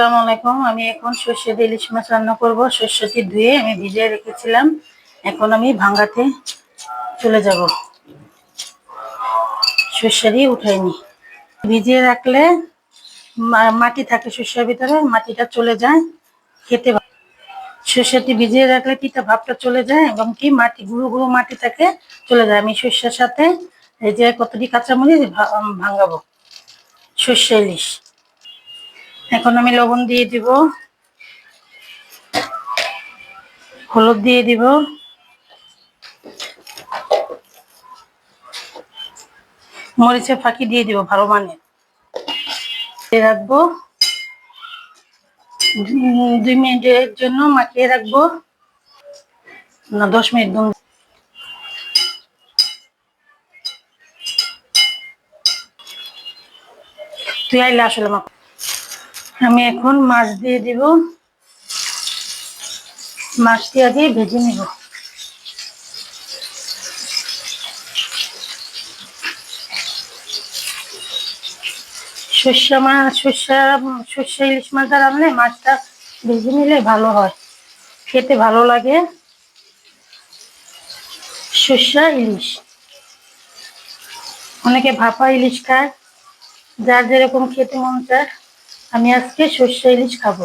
আসসালামু আলাইকুম। আমি এখন সর্ষে দিয়ে ইলিশ মাছ রান্না করব। সর্ষেটি ধুয়ে আমি ভিজিয়ে রেখেছিলাম। এখন আমি ভাঙ্গাতে চলে যাব। দিয়ে উঠাইনি ভিজিয়ে রাখলে মাটি থাকে সর্ষের ভিতরে, মাটিটা চলে যায়, খেতে। সর্ষেটি ভিজিয়ে রাখলে তিতা ভাবটা চলে যায় এবং কি মাটি, গুঁড়ো গুঁড়ো মাটি থাকে, চলে যায়। আমি সর্ষের সাথে এই যে কতটি কাঁচামরিচ ভাঙাবো। সর্ষে ইলিশ। এখন আমি লবণ দিয়ে দিব। হলুদ দিয়ে দিব। মরিচের ফাঁকি দিয়ে দিব ভালো মানে। রাখব। দুই মিনিটের জন্য মাখিয়ে রাখব। না, দশ মিনিট তুই আইলে আসলে মা আমি এখন মাছ দিয়ে দিব। মাছটি আগে ভেজে নিব। সর্ষে মাছ সর্ষে সর্ষে ইলিশ মাছটা রান্নলে মাছটা ভেজে নিলে ভালো হয়। খেতে ভালো লাগে। সর্ষে ইলিশ। অনেকে ভাপা ইলিশ খায়। যার যেরকম খেতে মন চায়। আমি আজকে সর্ষে ইলিশ খাব।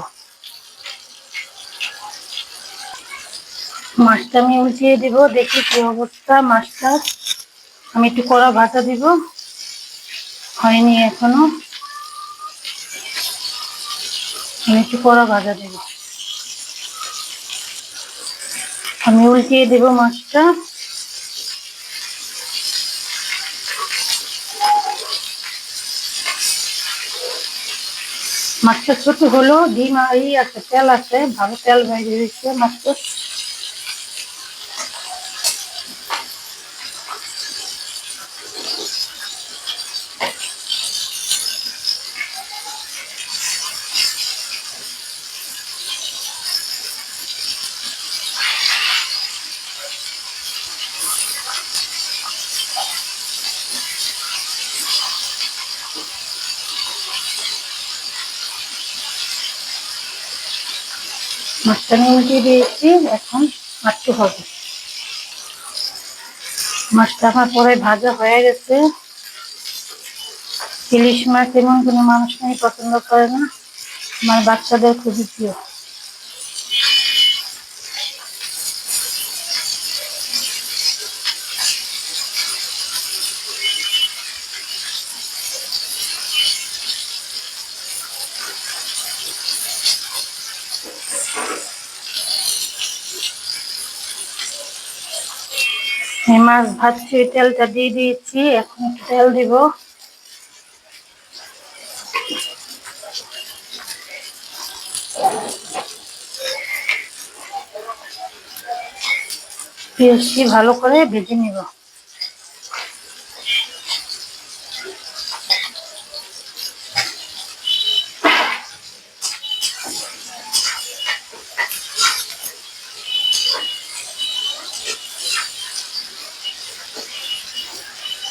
মাছটা আমি উল্টিয়ে দিব, দেখি কি অবস্থা মাছটা। আমি একটু কড়া ভাজা দিব। হয়নি এখনও। আমি একটু কড়া ভাজা দিব। আমি উল্টিয়ে দেব মাছটা। মাছটা ছোট হলো ডিম এই আছে তেল আছে ভালো তেল বাইরে দিচ্ছে মাছটা। মাছটা উল্টিয়ে দিয়েছি, এখন মাছটু হবে। মাছটা আমার পরে ভাজা হয়ে গেছে। ইলিশ মাছ এমন কোনো মানুষ নেই, পছন্দ করে না। আমার বাচ্চাদের খুবই প্রিয়। এই মাছ ভাজছি তেলটা দিয়ে দিয়েছি এখন তেল দিব। পেঁয়াজটি ভালো করে ভেজে নিব।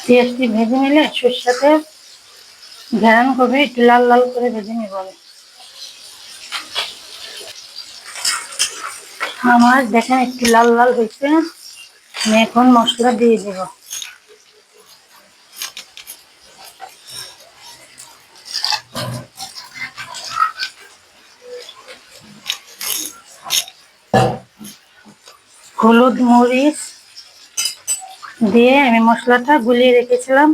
পেঁয়াজটি ভেজে নিলে সরষেতে ঘেরান করবে একটু লাল লাল করে ভেজে নিব আমি। আমার দেখেন একটু লাল লাল হয়েছে, আমি এখন মশলা দিয়ে দেব। হলুদ মরিচ দিয়ে আমি মশলাটা গুলিয়ে রেখেছিলাম।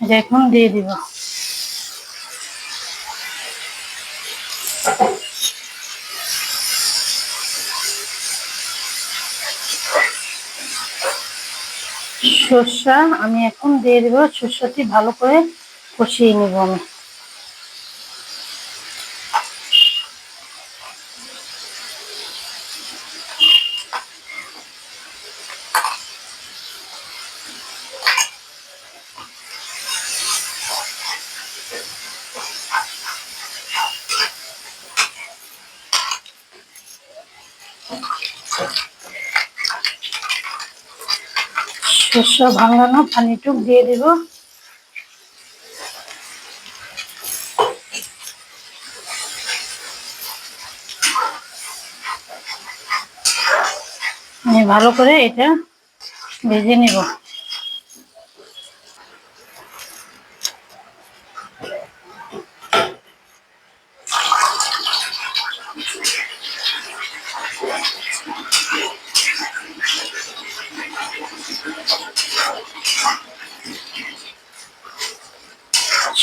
এটা এখন দিয়ে দিব। সর্ষা আমি এখন দিয়ে দেবো। সর্ষাটি ভালো করে কষিয়ে নিব আমি। শস্য ভাঙানো পানিটুক দিয়ে দেব। ভালো করে এটা ভেজে নেব।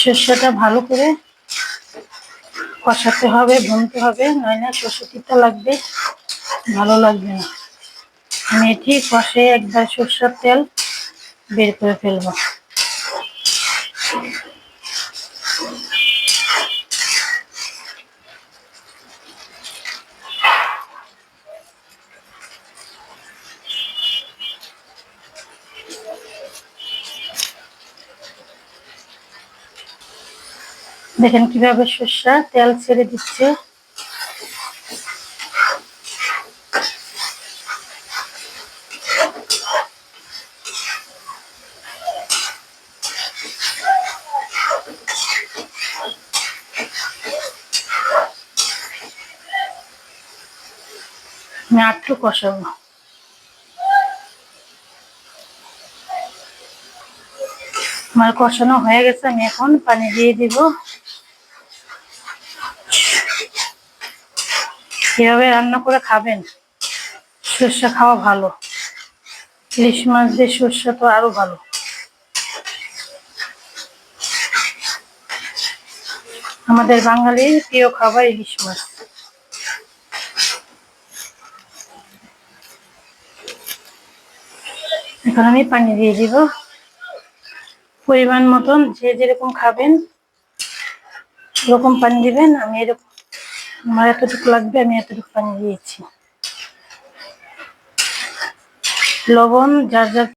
সর্ষেটা ভালো করে কষাতে হবে, ভুনতে হবে, নইলে সর্ষে তিতা লাগবে, ভালো লাগবে না। মেথি কষে একবার সর্ষের তেল বের করে ফেলব। দেখেন কীভাবে সর্ষা তেল ছেড়ে দিচ্ছে। আটটু কষাবো। আমার কষানো হয়ে গেছে, আমি এখন পানি দিয়ে দিব। কীভাবে রান্না করে খাবেন? সর্ষে খাওয়া ভালো। ইলিশ মাছ দিয়ে সর্ষে তো আরও ভালো। আমাদের বাঙালির প্রিয় খাবার ইলিশ মাছ। এখন আমি পানি দিয়ে দিব। পরিমাণ মতন যে যেরকম খাবেন সেরকম পানি দিবেন, আমি এরকম আমার এতটুকু লাগবে আমি এতটুকু পানি দিয়েছি। লবণ যার যার